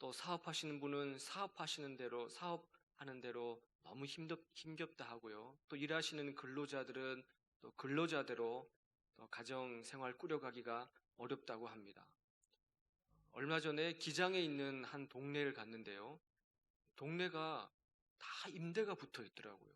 또 사업하시는 분은 사업하시는 대로 사업하는 대로 너무 힘겹, 힘겹다 하고요. 또 일하시는 근로자들은 또 근로자대로 또 가정 생활 꾸려가기가 어렵다고 합니다. 얼마 전에 기장에 있는 한 동네를 갔는데요. 동네가 다 임대가 붙어 있더라고요.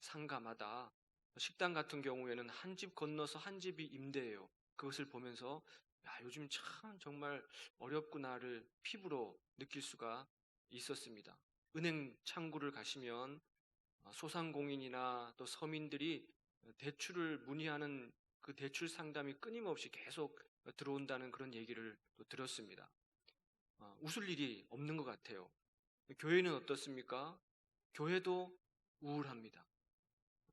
상가마다 식당 같은 경우에는 한 집 건너서 한 집이 임대예요. 그것을 보면서 야, 요즘 참 정말 어렵구나를 피부로 느낄 수가 있었습니다. 은행 창구를 가시면 어, 소상공인이나 또 서민들이 대출을 문의하는 그 대출 상담이 끊임없이 계속 들어온다는 그런 얘기를 또 들었습니다. 어, 웃을 일이 없는 것 같아요. 교회는 어떻습니까? 교회도 우울합니다.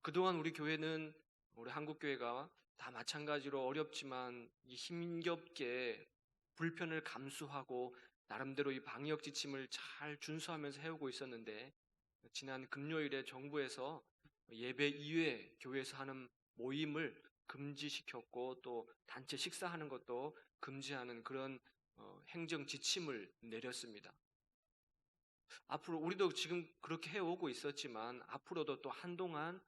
그동안 우리 교회는 우리 한국교회가 다 마찬가지로 어렵지만 이 힘겹게 불편을 감수하고 나름대로 이 방역 지침을 잘 준수하면서 해오고 있었는데 지난 금요일에 정부에서 예배 이외에 교회에서 하는 모임을 금지시켰고 또 단체 식사하는 것도 금지하는 그런 어, 행정 지침을 내렸습니다. 앞으로 우리도 지금 그렇게 해오고 있었지만 앞으로도 또 한동안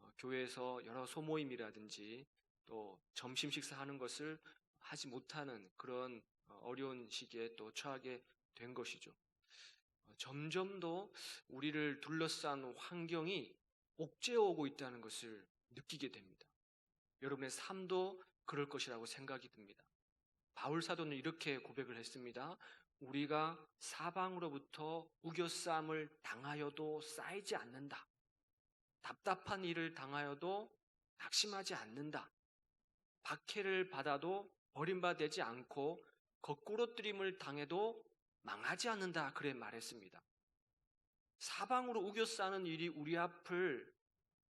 어, 교회에서 여러 소모임이라든지 또 점심 식사하는 것을 하지 못하는 그런 어, 어려운 시기에 또 처하게 된 것이죠. 어, 점점 더 우리를 둘러싼 환경이 옥죄어 오고 있다는 것을 느끼게 됩니다. 여러분의 삶도 그럴 것이라고 생각이 듭니다. 바울 사도는 이렇게 고백을 했습니다. 우리가 사방으로부터 우겨쌈을 당하여도 쌓이지 않는다. 답답한 일을 당하여도 낙심하지 않는다. 박해를 받아도 버림받지 않고 거꾸로 뜨림을 당해도 망하지 않는다. 그래 말했습니다. 사방으로 우겨 싸는 일이 우리 앞을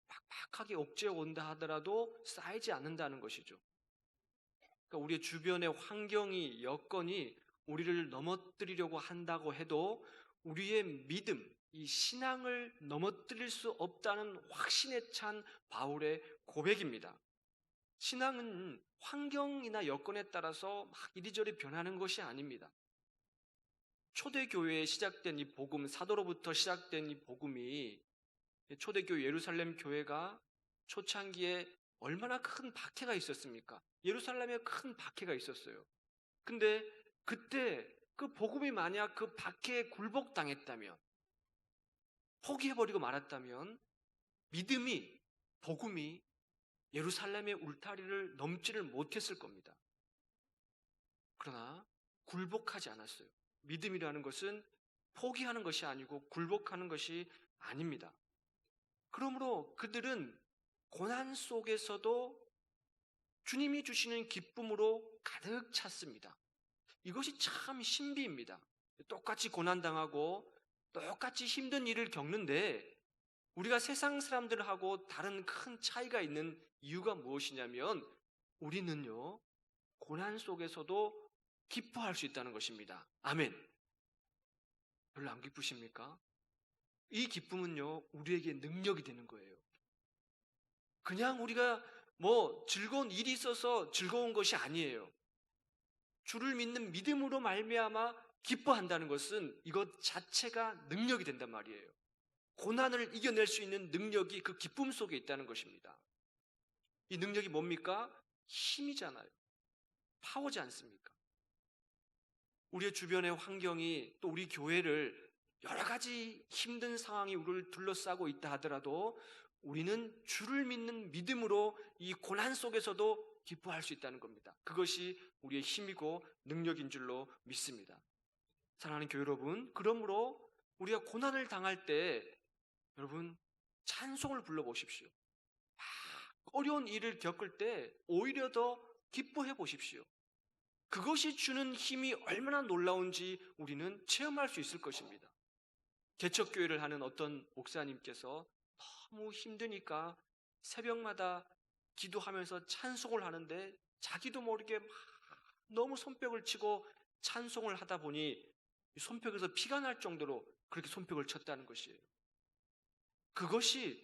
팍팍하게 옥죄어 온다 하더라도 쌓이지 않는다는 것이죠. 그러니까 우리 주변의 환경이 여건이 우리를 넘어뜨리려고 한다고 해도 우리의 믿음, 이 신앙을 넘어뜨릴 수 없다는 확신에 찬 바울의 고백입니다. 신앙은 환경이나 여건에 따라서 막 이리저리 변하는 것이 아닙니다. 초대교회에 시작된 이 복음, 사도로부터 시작된 이 복음이 초대교회 예루살렘 교회가 초창기에 얼마나 큰 박해가 있었습니까? 예루살렘에 큰 박해가 있었어요. 근데 그때 그 복음이 만약 그 박해에 굴복당했다면, 포기해버리고 말았다면, 믿음이, 복음이 예루살렘의 울타리를 넘지를 못했을 겁니다. 그러나 굴복하지 않았어요. 믿음이라는 것은 포기하는 것이 아니고 굴복하는 것이 아닙니다. 그러므로 그들은 고난 속에서도 주님이 주시는 기쁨으로 가득 찼습니다. 이것이 참 신비입니다. 똑같이 고난당하고 똑같이 힘든 일을 겪는데 우리가 세상 사람들하고 다른 큰 차이가 있는 이유가 무엇이냐면 우리는요, 고난 속에서도 기뻐할 수 있다는 것입니다. 아멘. 별로 안 기쁘십니까? 이 기쁨은요, 우리에게 능력이 되는 거예요. 그냥 우리가 뭐 즐거운 일이 있어서 즐거운 것이 아니에요. 주를 믿는 믿음으로 말미암아 기뻐한다는 것은 이것 자체가 능력이 된단 말이에요. 고난을 이겨낼 수 있는 능력이 그 기쁨 속에 있다는 것입니다. 이 능력이 뭡니까? 힘이잖아요. 파워지 않습니까? 우리의 주변의 환경이 또 우리 교회를 여러 가지 힘든 상황이 우리를 둘러싸고 있다 하더라도 우리는 주를 믿는 믿음으로 이 고난 속에서도 기뻐할 수 있다는 겁니다. 그것이 우리의 힘이고 능력인 줄로 믿습니다. 사랑하는 교회 여러분, 그러므로 우리가 고난을 당할 때 여러분 찬송을 불러보십시오. 어려운 일을 겪을 때 오히려 더 기뻐해 보십시오. 그것이 주는 힘이 얼마나 놀라운지 우리는 체험할 수 있을 것입니다. 개척교회를 하는 어떤 목사님께서 너무 힘드니까 새벽마다 기도하면서 찬송을 하는데 자기도 모르게 막 너무 손뼉을 치고 찬송을 하다 보니 손뼉에서 피가 날 정도로 그렇게 손뼉을 쳤다는 것이에요. 그것이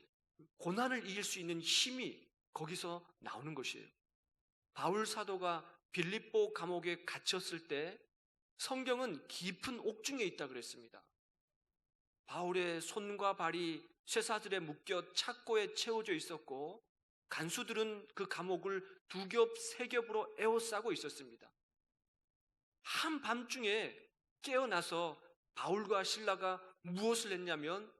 고난을 이길 수 있는 힘이 거기서 나오는 것이에요. 바울 사도가 빌립보 감옥에 갇혔을 때 성경은 깊은 옥중에 있다 그랬습니다. 바울의 손과 발이 쇠사슬에 묶여 착고에 채워져 있었고 간수들은 그 감옥을 두 겹, 세 겹으로 에워싸고 있었습니다. 한밤중에 깨어나서 바울과 신라가 무엇을 했냐면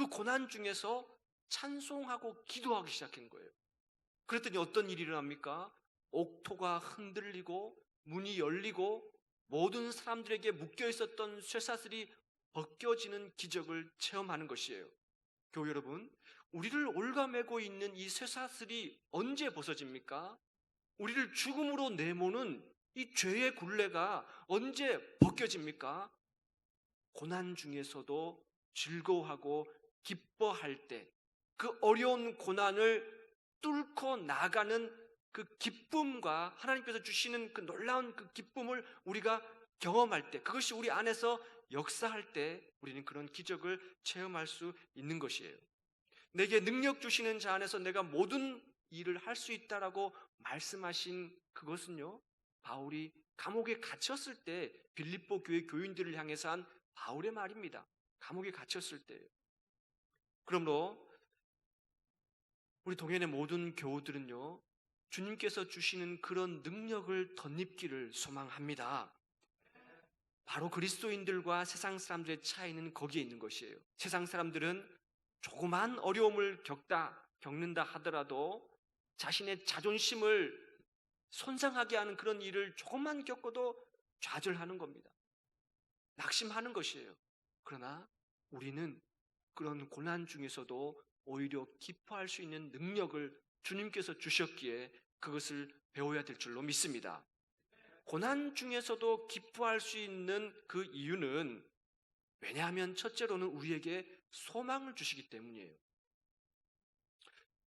그 고난 중에서 찬송하고 기도하기 시작한 거예요. 그랬더니 어떤 일이 일어납니까? 옥토가 흔들리고 문이 열리고 모든 사람들에게 묶여 있었던 쇠사슬이 벗겨지는 기적을 체험하는 것이에요. 교회 여러분, 우리를 올가매고 있는 이 쇠사슬이 언제 벗어집니까? 우리를 죽음으로 내모는 이 죄의 굴레가 언제 벗겨집니까? 고난 중에서도 즐거워하고 기뻐할 때, 그 어려운 고난을 뚫고 나가는 그 기쁨과 하나님께서 주시는 그 놀라운 그 기쁨을 우리가 경험할 때, 그것이 우리 안에서 역사할 때 우리는 그런 기적을 체험할 수 있는 것이에요. 내게 능력 주시는 자 안에서 내가 모든 일을 할 수 있다라고 말씀하신 그것은요. 바울이 감옥에 갇혔을 때 빌립보 교회 교인들을 향해서 한 바울의 말입니다. 감옥에 갇혔을 때. 그러므로 우리 동현의 모든 교우들은요. 주님께서 주시는 그런 능력을 덧입기를 소망합니다. 바로 그리스도인들과 세상 사람들의 차이는 거기에 있는 것이에요. 세상 사람들은 조그만 어려움을 겪다, 겪는다 하더라도 자신의 자존심을 손상하게 하는 그런 일을 조금만 겪어도 좌절하는 겁니다. 낙심하는 것이에요. 그러나 우리는 그런 고난 중에서도 오히려 기뻐할 수 있는 능력을 주님께서 주셨기에 그것을 배워야 될 줄로 믿습니다. 고난 중에서도 기뻐할 수 있는 그 이유는 왜냐하면 첫째로는 우리에게 소망을 주시기 때문이에요.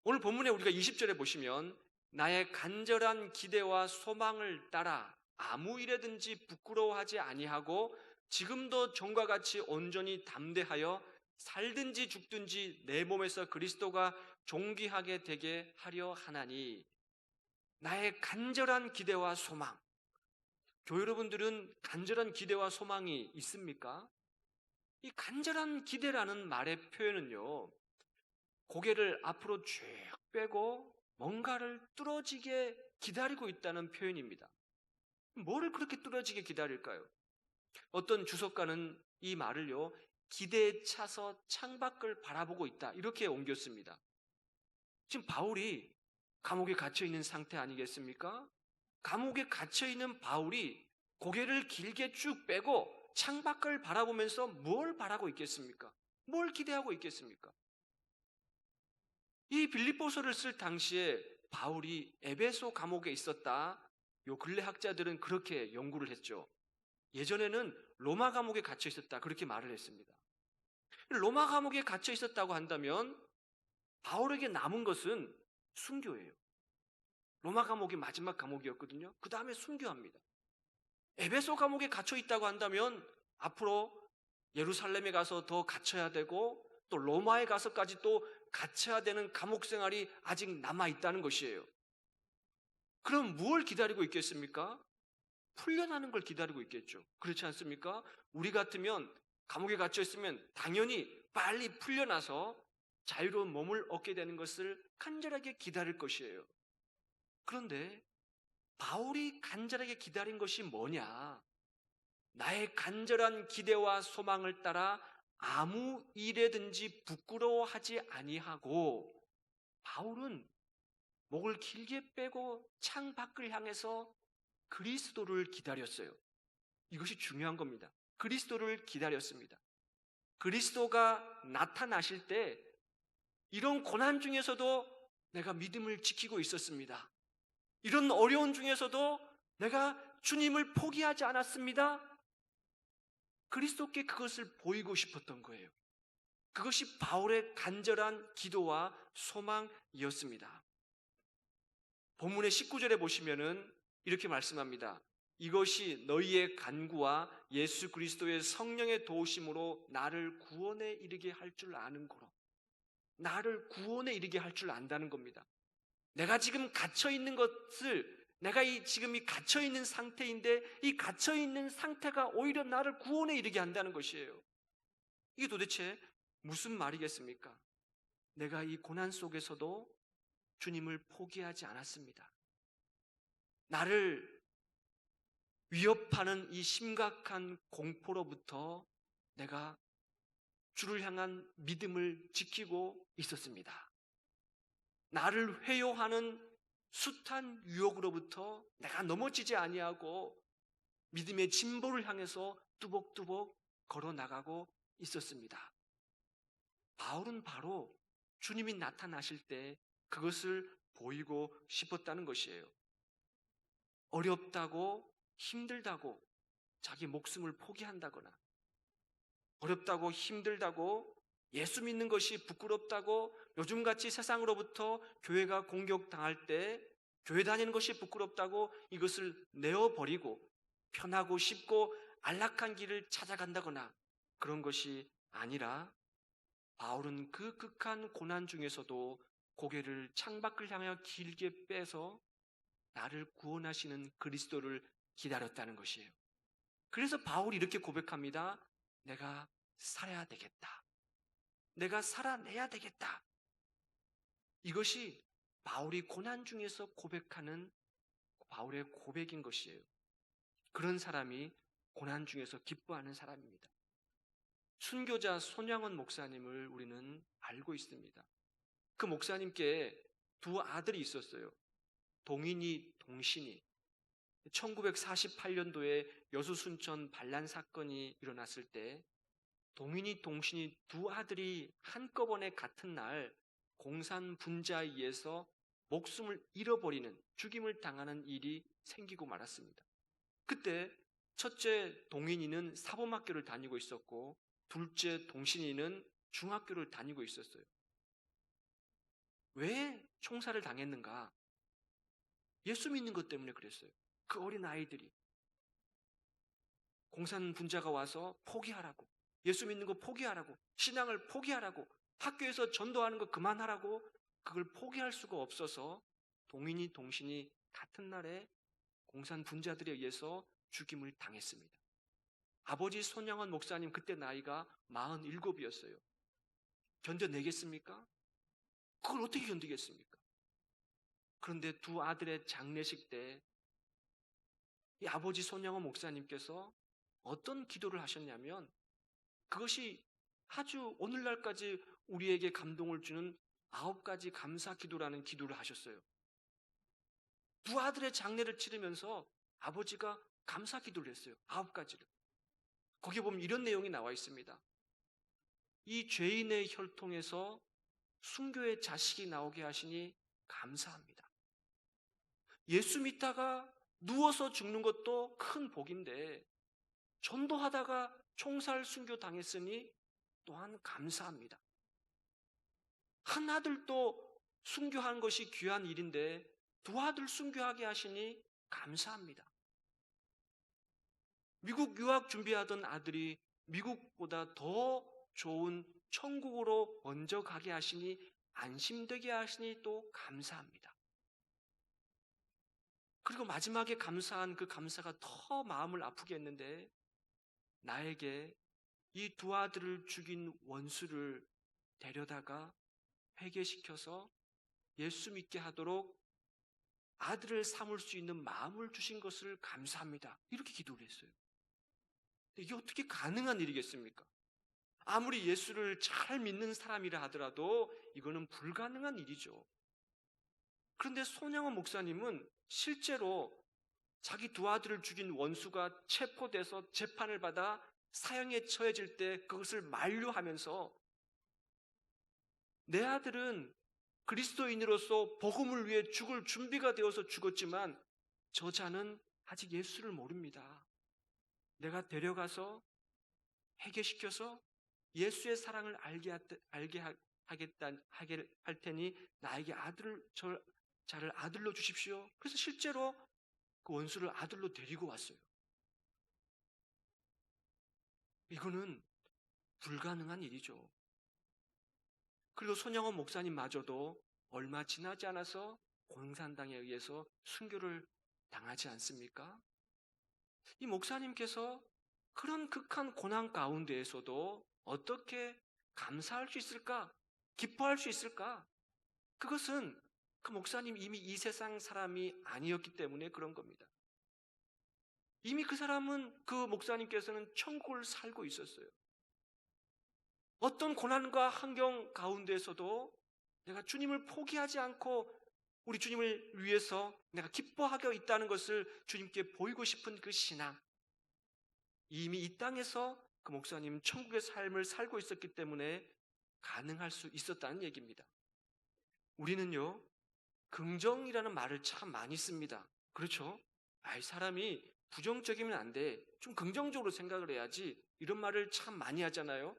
오늘 본문에 우리가 20절에 보시면 나의 간절한 기대와 소망을 따라 아무 일에든지 부끄러워하지 아니하고 지금도 전과 같이 온전히 담대하여 살든지 죽든지 내 몸에서 그리스도가 존귀하게 되게 하려 하나니 나의 간절한 기대와 소망 교회 여러분들은 간절한 기대와 소망이 있습니까? 이 간절한 기대라는 말의 표현은요, 고개를 앞으로 쭉 빼고 뭔가를 뚫어지게 기다리고 있다는 표현입니다. 뭐를 그렇게 뚫어지게 기다릴까요? 어떤 주석가는 이 말을요, 기대에 차서 창밖을 바라보고 있다. 이렇게 옮겼습니다. 지금 바울이 감옥에 갇혀 있는 상태 아니겠습니까? 감옥에 갇혀 있는 바울이 고개를 길게 쭉 빼고 창밖을 바라보면서 뭘 바라고 있겠습니까? 뭘 기대하고 있겠습니까? 이 빌립보서를 쓸 당시에 바울이 에베소 감옥에 있었다. 요 근래 학자들은 그렇게 연구를 했죠. 예전에는 로마 감옥에 갇혀 있었다. 그렇게 말을 했습니다. 로마 감옥에 갇혀 있었다고 한다면 바울에게 남은 것은 순교예요. 로마 감옥이 마지막 감옥이었거든요. 그 다음에 순교합니다. 에베소 감옥에 갇혀 있다고 한다면 앞으로 예루살렘에 가서 더 갇혀야 되고 또 로마에 가서까지 또 갇혀야 되는 감옥 생활이 아직 남아 있다는 것이에요. 그럼 무엇을 기다리고 있겠습니까? 풀려나는 걸 기다리고 있겠죠. 그렇지 않습니까? 우리 같으면 감옥에 갇혀 있으면 당연히 빨리 풀려나서 자유로운 몸을 얻게 되는 것을 간절하게 기다릴 것이에요. 그런데 바울이 간절하게 기다린 것이 뭐냐? 나의 간절한 기대와 소망을 따라 아무 일에든지 부끄러워하지 아니하고 바울은 목을 길게 빼고 창 밖을 향해서 그리스도를 기다렸어요. 이것이 중요한 겁니다. 그리스도를 기다렸습니다. 그리스도가 나타나실 때 이런 고난 중에서도 내가 믿음을 지키고 있었습니다. 이런 어려운 중에서도 내가 주님을 포기하지 않았습니다. 그리스도께 그것을 보이고 싶었던 거예요. 그것이 바울의 간절한 기도와 소망이었습니다. 본문의 19절에 보시면은 이렇게 말씀합니다. 이것이 너희의 간구와 예수 그리스도의 성령의 도우심으로 나를 구원에 이르게 할 줄 아는 거로. 나를 구원에 이르게 할 줄 안다는 겁니다. 내가 지금 갇혀 있는 것을 내가 이 지금 이 갇혀 있는 상태인데 이 갇혀 있는 상태가 오히려 나를 구원에 이르게 한다는 것이에요. 이게 도대체 무슨 말이겠습니까? 내가 이 고난 속에서도 주님을 포기하지 않았습니다. 나를 위협하는 이 심각한 공포로부터 내가 주를 향한 믿음을 지키고 있었습니다. 나를 회요하는 숱한 유혹으로부터 내가 넘어지지 아니하고 믿음의 진보를 향해서 뚜벅뚜벅 걸어 나가고 있었습니다. 바울은 바로 주님이 나타나실 때 그것을 보이고 싶었다는 것이에요. 어렵다고 힘들다고 자기 목숨을 포기한다거나 어렵다고 힘들다고 예수 믿는 것이 부끄럽다고 요즘같이 세상으로부터 교회가 공격당할 때 교회 다니는 것이 부끄럽다고 이것을 내어버리고 편하고 쉽고 안락한 길을 찾아간다거나 그런 것이 아니라 바울은 그 극한 고난 중에서도 고개를 창밖을 향하여 길게 빼서 나를 구원하시는 그리스도를 기다렸다는 것이에요. 그래서 바울이 이렇게 고백합니다. 내가 살아야 되겠다. 내가 살아내야 되겠다. 이것이 바울이 고난 중에서 고백하는 바울의 고백인 것이에요. 그런 사람이 고난 중에서 기뻐하는 사람입니다. 순교자 손양원 목사님을 우리는 알고 있습니다. 그 목사님께 두 아들이 있었어요. 동인이, 동신이. 1948년도에 여수 순천 반란 사건이 일어났을 때 동인이, 동신이 두 아들이 한꺼번에 같은 날 공산 분자에 의해서 목숨을 잃어버리는 죽임을 당하는 일이 생기고 말았습니다. 그때 첫째 동인이는 사범학교를 다니고 있었고 둘째 동신이는 중학교를 다니고 있었어요. 왜 총살을 당했는가? 예수 믿는 것 때문에 그랬어요. 그 어린 아이들이 공산 분자가 와서 포기하라고 예수 믿는 거 포기하라고 신앙을 포기하라고 학교에서 전도하는 거 그만하라고 그걸 포기할 수가 없어서 동인이 동신이 같은 날에 공산 분자들에 의해서 죽임을 당했습니다. 아버지 손양원 목사님 그때 나이가 47이었어요. 견뎌내겠습니까? 그걸 어떻게 견디겠습니까? 그런데 두 아들의 장례식 때 이 아버지 손양원 목사님께서 어떤 기도를 하셨냐면 그것이 아주 오늘날까지 우리에게 감동을 주는 아홉 가지 감사 기도라는 기도를 하셨어요. 두 아들의 장례를 치르면서 아버지가 감사 기도를 했어요. 아홉 가지를. 거기에 보면 이런 내용이 나와 있습니다. 이 죄인의 혈통에서 순교의 자식이 나오게 하시니 감사합니다. 예수 믿다가 누워서 죽는 것도 큰 복인데 전도하다가 총살 순교 당했으니 또한 감사합니다. 한 아들도 순교한 것이 귀한 일인데 두 아들 순교하게 하시니 감사합니다. 미국 유학 준비하던 아들이 미국보다 더 좋은 천국으로 먼저 가게 하시니 안심되게 하시니 또 감사합니다. 그리고 마지막에 감사한 그 감사가 더 마음을 아프게 했는데 나에게 이 두 아들을 죽인 원수를 데려다가 회개시켜서 예수 믿게 하도록 아들을 삼을 수 있는 마음을 주신 것을 감사합니다. 이렇게 기도를 했어요. 이게 어떻게 가능한 일이겠습니까? 아무리 예수를 잘 믿는 사람이라 하더라도 이거는 불가능한 일이죠. 그런데 손양원 목사님은 실제로 자기 두 아들을 죽인 원수가 체포돼서 재판을 받아 사형에 처해질 때 그것을 만류하면서 내 아들은 그리스도인으로서 복음을 위해 죽을 준비가 되어서 죽었지만 저 자는 아직 예수를 모릅니다. 내가 데려가서 해결시켜서 예수의 사랑을 알게, 알게 하겠다, 하게 할 테니 나에게 아들을, 저, 자를 아들로 주십시오. 그래서 실제로 그 원수를 아들로 데리고 왔어요. 이거는 불가능한 일이죠. 그리고 손영원 목사님마저도 얼마 지나지 않아서 공산당에 의해서 순교를 당하지 않습니까? 이 목사님께서 그런 극한 고난 가운데에서도 어떻게 감사할 수 있을까? 기뻐할 수 있을까? 그것은 그 목사님 이미 이 세상 사람이 아니었기 때문에 그런 겁니다. 이미 그 사람은 그 목사님께서는 천국을 살고 있었어요. 어떤 고난과 환경 가운데서도 내가 주님을 포기하지 않고 우리 주님을 위해서 내가 기뻐하고 있다는 것을 주님께 보이고 싶은 그 신앙. 이미 이 땅에서 그 목사님 천국의 삶을 살고 있었기 때문에 가능할 수 있었다는 얘기입니다. 우리는요, 긍정이라는 말을 참 많이 씁니다. 그렇죠? 아이, 사람이 부정적이면 안 돼. 좀 긍정적으로 생각을 해야지. 이런 말을 참 많이 하잖아요.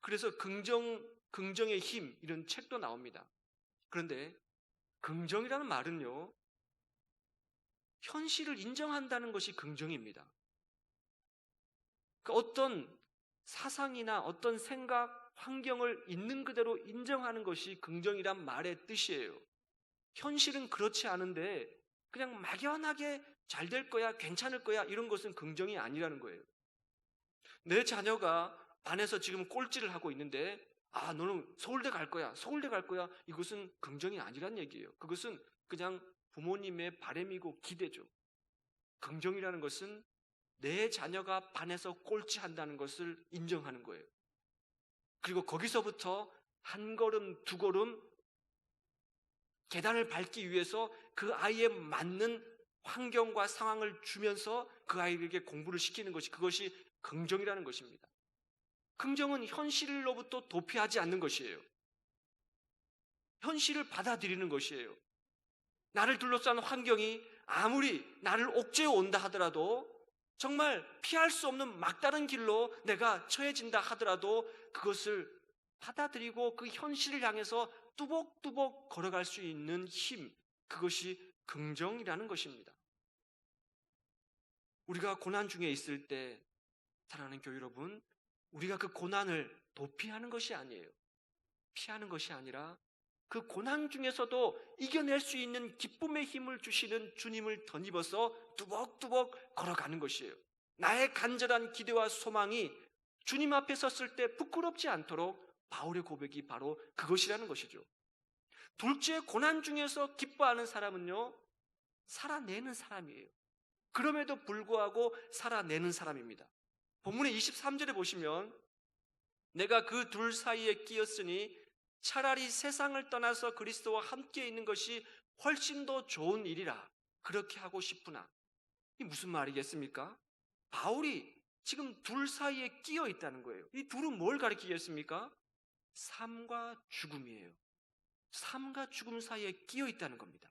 그래서 긍정, 긍정의 힘, 이런 책도 나옵니다. 그런데 긍정이라는 말은요, 현실을 인정한다는 것이 긍정입니다. 그 어떤 사상이나 어떤 생각, 환경을 있는 그대로 인정하는 것이 긍정이란 말의 뜻이에요. 현실은 그렇지 않은데 그냥 막연하게 잘 될 거야, 괜찮을 거야 이런 것은 긍정이 아니라는 거예요. 내 자녀가 반에서 지금 꼴찌를 하고 있는데 아, 너는 서울대 갈 거야. 서울대 갈 거야. 이것은 긍정이 아니란 얘기예요. 그것은 그냥 부모님의 바램이고 기대죠. 긍정이라는 것은 내 자녀가 반에서 꼴찌한다는 것을 인정하는 거예요. 그리고 거기서부터 한 걸음, 두 걸음 계단을 밟기 위해서 그 아이에 맞는 환경과 상황을 주면서 그 아이에게 공부를 시키는 것이 그것이 긍정이라는 것입니다. 긍정은 현실로부터 도피하지 않는 것이에요. 현실을 받아들이는 것이에요. 나를 둘러싼 환경이 아무리 나를 옥죄어 온다 하더라도 정말 피할 수 없는 막다른 길로 내가 처해진다 하더라도 그것을 받아들이고 그 현실을 향해서 뚜벅뚜벅 걸어갈 수 있는 힘, 그것이 긍정이라는 것입니다. 우리가 고난 중에 있을 때, 사랑하는 교회 여러분, 우리가 그 고난을 도피하는 것이 아니에요. 피하는 것이 아니라 그 고난 중에서도 이겨낼 수 있는 기쁨의 힘을 주시는 주님을 덧입어서 뚜벅뚜벅 걸어가는 것이에요. 나의 간절한 기대와 소망이 주님 앞에 섰을 때 부끄럽지 않도록 바울의 고백이 바로 그것이라는 것이죠. 둘째 고난 중에서 기뻐하는 사람은요, 살아내는 사람이에요. 그럼에도 불구하고 살아내는 사람입니다. 본문의 23절에 보시면 내가 그 둘 사이에 끼었으니 차라리 세상을 떠나서 그리스도와 함께 있는 것이 훨씬 더 좋은 일이라 그렇게 하고 싶구나. 이 무슨 말이겠습니까? 바울이 지금 둘 사이에 끼어 있다는 거예요. 이 둘은 뭘 가리키겠습니까? 삶과 죽음이에요. 삶과 죽음 사이에 끼어 있다는 겁니다.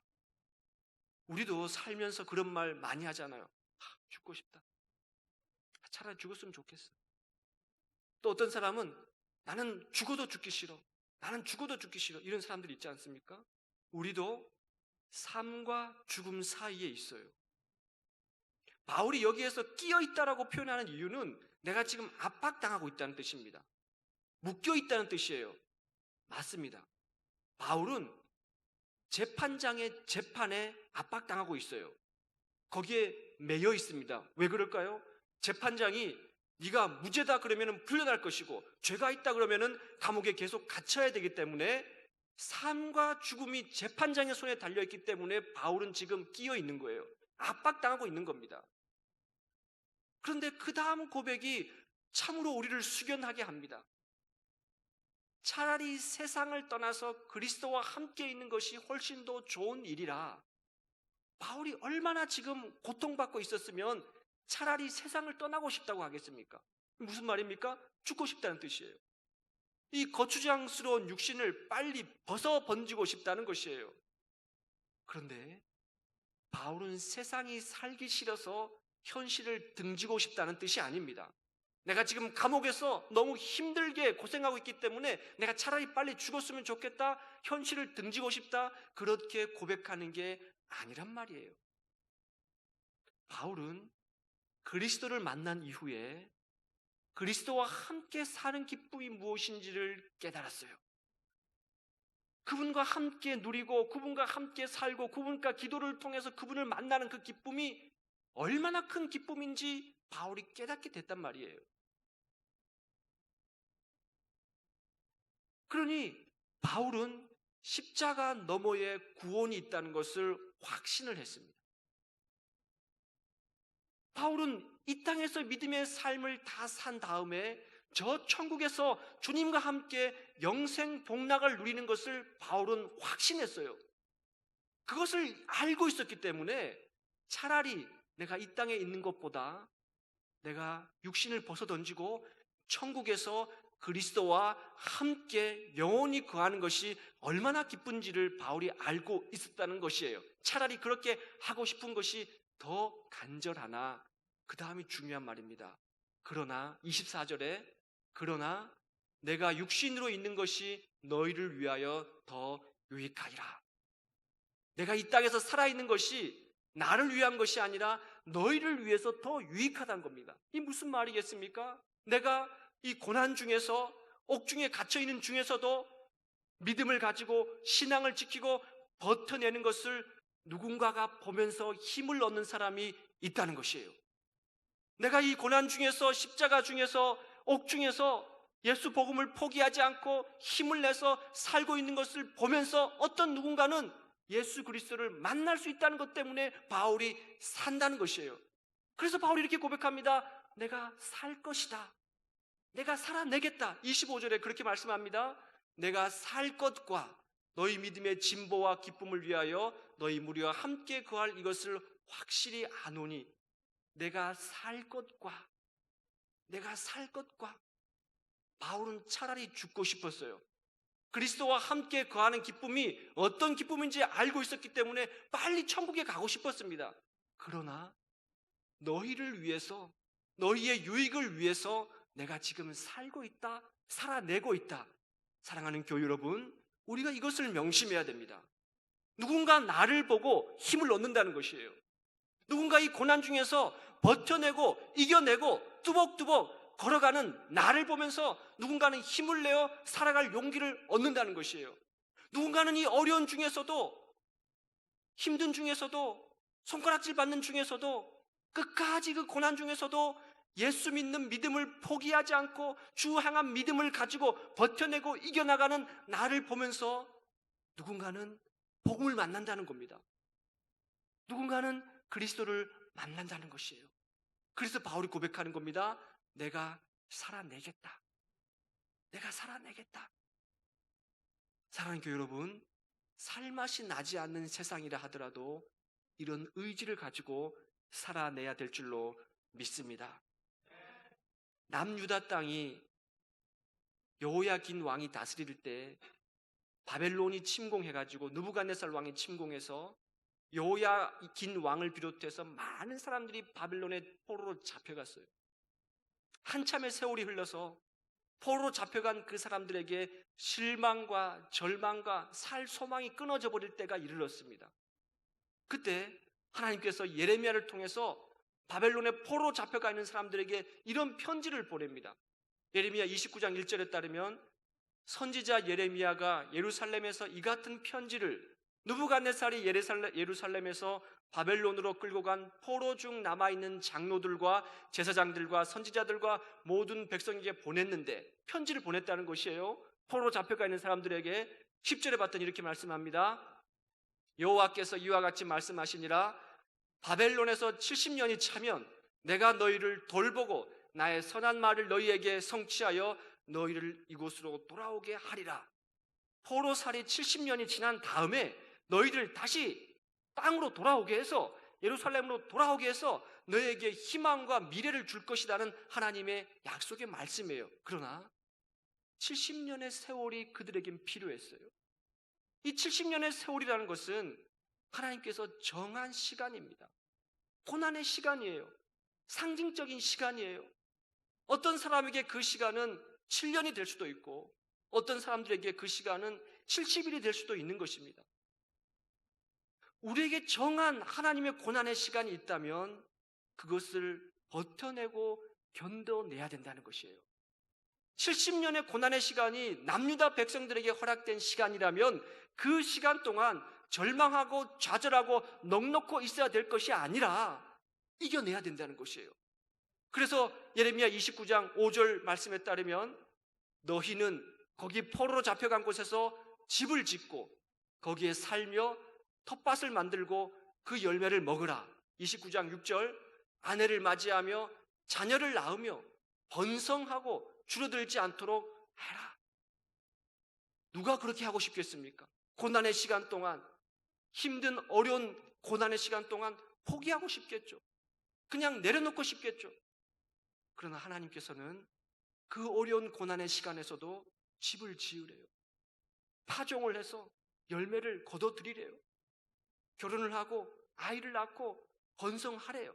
우리도 살면서 그런 말 많이 하잖아요. 아, 죽고 싶다. 차라리 죽었으면 좋겠어. 또 어떤 사람은 나는 죽어도 죽기 싫어. 나는 죽어도 죽기 싫어. 이런 사람들이 있지 않습니까? 우리도 삶과 죽음 사이에 있어요. 바울이 여기에서 끼어 있다라고 표현하는 이유는 내가 지금 압박당하고 있다는 뜻입니다. 묶여 있다는 뜻이에요. 맞습니다. 바울은 재판장의 재판에 압박당하고 있어요. 거기에 매여 있습니다. 왜 그럴까요? 재판장이 네가 무죄다 그러면 풀려날 것이고 죄가 있다 그러면 감옥에 계속 갇혀야 되기 때문에 삶과 죽음이 재판장의 손에 달려 있기 때문에 바울은 지금 끼어 있는 거예요. 압박당하고 있는 겁니다. 그런데 그 다음 고백이 참으로 우리를 숙연하게 합니다. 차라리 세상을 떠나서 그리스도와 함께 있는 것이 훨씬 더 좋은 일이라. 바울이 얼마나 지금 고통받고 있었으면 차라리 세상을 떠나고 싶다고 하겠습니까? 무슨 말입니까? 죽고 싶다는 뜻이에요. 이 거추장스러운 육신을 빨리 벗어 번지고 싶다는 것이에요. 그런데 바울은 세상이 살기 싫어서 현실을 등지고 싶다는 뜻이 아닙니다. 내가 지금 감옥에서 너무 힘들게 고생하고 있기 때문에 내가 차라리 빨리 죽었으면 좋겠다. 현실을 등지고 싶다. 그렇게 고백하는 게 아니란 말이에요. 바울은 그리스도를 만난 이후에 그리스도와 함께 사는 기쁨이 무엇인지를 깨달았어요. 그분과 함께 누리고 그분과 함께 살고 그분과 기도를 통해서 그분을 만나는 그 기쁨이 얼마나 큰 기쁨인지 바울이 깨닫게 됐단 말이에요. 그러니 바울은 십자가 너머에 구원이 있다는 것을 확신을 했습니다. 바울은 이 땅에서 믿음의 삶을 다 산 다음에 저 천국에서 주님과 함께 영생 복락을 누리는 것을 바울은 확신했어요. 그것을 알고 있었기 때문에 차라리 내가 이 땅에 있는 것보다 내가 육신을 벗어 던지고 천국에서 그리스도와 함께 영원히 거하는 것이 얼마나 기쁜지를 바울이 알고 있었다는 것이에요. 차라리 그렇게 하고 싶은 것이 더 간절하나 그 다음이 중요한 말입니다. 그러나 24절에 그러나 내가 육신으로 있는 것이 너희를 위하여 더 유익하리라. 내가 이 땅에서 살아있는 것이 나를 위한 것이 아니라 너희를 위해서 더 유익하다는 겁니다. 이 무슨 말이겠습니까? 내가 이 고난 중에서 옥중에 갇혀 있는 중에서도 믿음을 가지고 신앙을 지키고 버텨내는 것을 누군가가 보면서 힘을 얻는 사람이 있다는 것이에요. 내가 이 고난 중에서 십자가 중에서 옥 중에서 예수 복음을 포기하지 않고 힘을 내서 살고 있는 것을 보면서 어떤 누군가는 예수 그리스도를 만날 수 있다는 것 때문에 바울이 산다는 것이에요. 그래서 바울이 이렇게 고백합니다. 내가 살 것이다. 내가 살아내겠다. 25절에 그렇게 말씀합니다. 내가 살 것과 너희 믿음의 진보와 기쁨을 위하여 너희 무리와 함께 거할 이것을 확실히 아노니 내가 살 것과 내가 살 것과 바울은 차라리 죽고 싶었어요. 그리스도와 함께 거하는 기쁨이 어떤 기쁨인지 알고 있었기 때문에 빨리 천국에 가고 싶었습니다. 그러나 너희를 위해서 너희의 유익을 위해서 내가 지금 살고 있다, 살아내고 있다. 사랑하는 교회 여러분, 우리가 이것을 명심해야 됩니다. 누군가 나를 보고 힘을 얻는다는 것이에요. 누군가 이 고난 중에서 버텨내고 이겨내고 뚜벅뚜벅 걸어가는 나를 보면서 누군가는 힘을 내어 살아갈 용기를 얻는다는 것이에요. 누군가는 이 어려운 중에서도 힘든 중에서도 손가락질 받는 중에서도 끝까지 그 고난 중에서도 예수 믿는 믿음을 포기하지 않고 주 향한 믿음을 가지고 버텨내고 이겨나가는 나를 보면서 누군가는 복음을 만난다는 겁니다. 누군가는 그리스도를 만난다는 것이에요. 그래서 바울이 고백하는 겁니다. 내가 살아내겠다. 내가 살아내겠다. 사랑하는 교회 여러분, 살맛이 나지 않는 세상이라 하더라도 이런 의지를 가지고 살아내야 될 줄로 믿습니다. 남유다 땅이 여호야긴 왕이 다스릴 때 바벨론이 침공해가지고 누부갓네살 왕이 침공해서 여호야긴 왕을 비롯해서 많은 사람들이 바벨론의 포로로 잡혀갔어요. 한참의 세월이 흘러서 포로로 잡혀간 그 사람들에게 실망과 절망과 살 소망이 끊어져 버릴 때가 이르렀습니다. 그때 하나님께서 예레미야를 통해서 바벨론의 포로 잡혀가 있는 사람들에게 이런 편지를 보냅니다. 예레미야 29장 1절에 따르면 선지자 예레미야가 예루살렘에서 이 같은 편지를 누부갓네살이 예루살렘에서 바벨론으로 끌고 간 포로 중 남아 있는 장로들과 제사장들과 선지자들과 모든 백성에게 보냈는데 편지를 보냈다는 것이에요. 포로 잡혀가 있는 사람들에게 10절에 봤더니 이렇게 말씀합니다. 여호와께서 이와 같이 말씀하시니라 바벨론에서 70년이 차면 내가 너희를 돌보고 나의 선한 말을 너희에게 성취하여 너희를 이곳으로 돌아오게 하리라. 포로살이 70년이 지난 다음에 너희들 다시 땅으로 돌아오게 해서 예루살렘으로 돌아오게 해서 너에게 희망과 미래를 줄 것이라는 하나님의 약속의 말씀이에요. 그러나 70년의 세월이 그들에겐 필요했어요. 이 70년의 세월이라는 것은 하나님께서 정한 시간입니다. 고난의 시간이에요. 상징적인 시간이에요. 어떤 사람에게 그 시간은 7년이 될 수도 있고 어떤 사람들에게 그 시간은 70일이 될 수도 있는 것입니다. 우리에게 정한 하나님의 고난의 시간이 있다면 그것을 버텨내고 견뎌내야 된다는 것이에요. 70년의 고난의 시간이 남유다 백성들에게 허락된 시간이라면 그 시간 동안 절망하고 좌절하고 넉넉고 있어야 될 것이 아니라 이겨내야 된다는 것이에요. 그래서 예레미야 29장 5절 말씀에 따르면 너희는 거기 포로로 잡혀간 곳에서 집을 짓고 거기에 살며 텃밭을 만들고 그 열매를 먹으라. 29장 6절 아내를 맞이하며 자녀를 낳으며 번성하고 줄어들지 않도록 해라. 누가 그렇게 하고 싶겠습니까? 고난의 시간 동안 힘든 어려운 고난의 시간 동안 포기하고 싶겠죠. 그냥 내려놓고 싶겠죠. 그러나 하나님께서는 그 어려운 고난의 시간에서도 집을 지으래요. 파종을 해서 열매를 거둬들이래요. 결혼을 하고 아이를 낳고 번성하래요.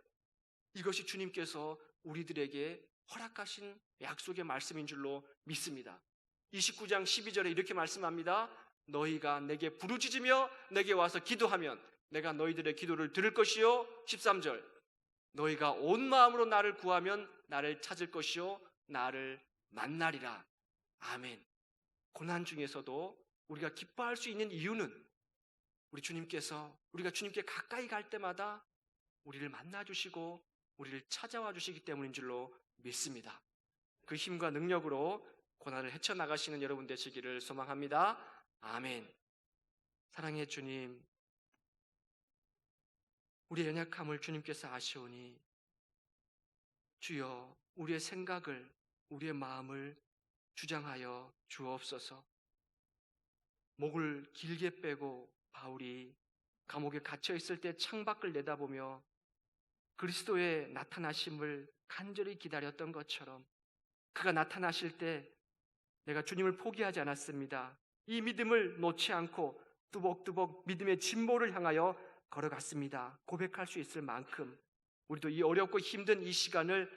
이것이 주님께서 우리들에게 허락하신 약속의 말씀인 줄로 믿습니다. 29장 12절에 이렇게 말씀합니다. 너희가 내게 부르짖으며 내게 와서 기도하면 내가 너희들의 기도를 들을 것이요. 13절 너희가 온 마음으로 나를 구하면 나를 찾을 것이요. 나를 만나리라. 아멘. 고난 중에서도 우리가 기뻐할 수 있는 이유는 우리 주님께서 우리가 주님께 가까이 갈 때마다 우리를 만나 주시고 우리를 찾아와 주시기 때문인 줄로 믿습니다. 그 힘과 능력으로 고난을 헤쳐나가시는 여러분 되시기를 소망합니다. 아멘. 사랑의 주님, 우리의 연약함을 주님께서 아시오니 주여 우리의 생각을 우리의 마음을 주장하여 주옵소서. 목을 길게 빼고 바울이 감옥에 갇혀 있을 때 창밖을 내다보며 그리스도의 나타나심을 간절히 기다렸던 것처럼 그가 나타나실 때 내가 주님을 포기하지 않았습니다. 이 믿음을 놓지 않고 뚜벅뚜벅 믿음의 진보를 향하여 걸어갔습니다. 고백할 수 있을 만큼 우리도 이 어렵고 힘든 이 시간을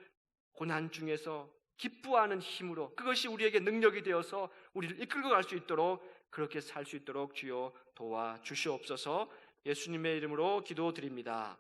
고난 중에서 기뻐하는 힘으로 그것이 우리에게 능력이 되어서 우리를 이끌고 갈 수 있도록 그렇게 살 수 있도록 주여 도와 주시옵소서 예수님의 이름으로 기도드립니다.